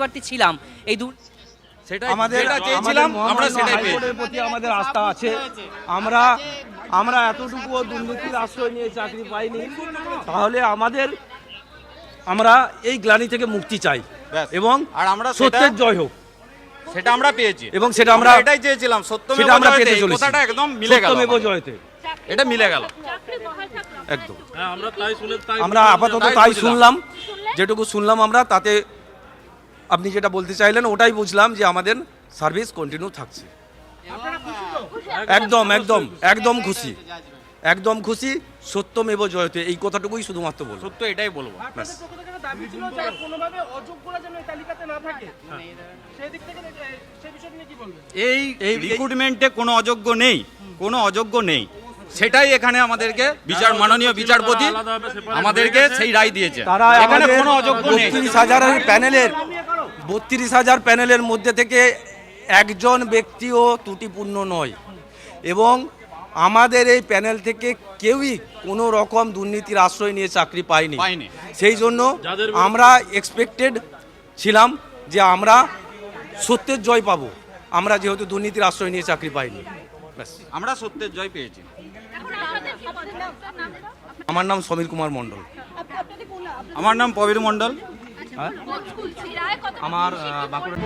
প্রার্থী ছিলাম। এই দু সেটা আমাদের আমরা সেটাই পেয়েছি। প্রতি আমাদের আস্থা আছে। আমরা আমরা এতটুকুও দুর্নীতির আশ্রয় নিয়ে চাকরি পাইনি। তাহলে আমাদের আমরা এই গ্লানি থেকে মুক্তি চাই। এবং আর আমরা সত্যের জয় হোক। সেটা আমরা পেয়েছি। এবং সেটা আমরা এটাই চেয়েছিলাম সত্য সেটা আমরা পেতে চলেছি। কথাটা একদম মিলে গেল সত্যমেব জয়তে। এটা মিলে গেল। একদম। হ্যাঁ আমরা তাই শুনে তাই আমরা আপাতত তাই তাই শুনলাম। যেটুকু শুনলাম আমরা তাতে আপনি যেটা বলতে চাইলেন ওটাই বুঝলাম যে আমাদের সার্ভিস কন্টিনিউ থাকছে। একদম একদম একদম খুশি। একদম খুশি সত্যমেব জয়তে। এই কথাটুকুই শুধুমাত্র বলব। সত্য এটাই বলব। ব্যাস। দাবি ছিল যে কোনোভাবে অযোগ্যরা যেন এই তালিকাতে না থাকে। সেই দিক থেকে এ, সেই বিষয়টা নিয়ে কি বলবেন? এই এই রিক্রুটমেন্টে কোনো অযোগ্য নেই। কোনো অযোগ্য নেই। সেটাই এখানে আমাদেরকে বিচার মাননীয় বিচারপতি আমাদেরকে সেই রায় দিয়েছে। তারা এখানে কোনো অযোগ্য নেই। প্যানেলের বত্রিশ হাজার প্যানেলের মধ্যে থেকে একজন ব্যক্তিও ত্রুটিপূর্ণ নয়। এবং আমাদের এই প্যানেল থেকে কেউই কোনো রকম দুর্নীতির আশ্রয় নিয়ে চাকরি পায়নি। সেই জন্য আমরা এক্সপেক্টেড ছিলাম যে আমরা সত্যের জয় পাবো। আমরা যেহেতু দুর্নীতির আশ্রয় নিয়ে চাকরি পাইনি। ব্যাস। আমরা সত্যের জয় পেয়েছি। আমার নাম সমীর কুমার মণ্ডল। আমার নাম প্রবীর মণ্ডল। আমার বাঁকুড়া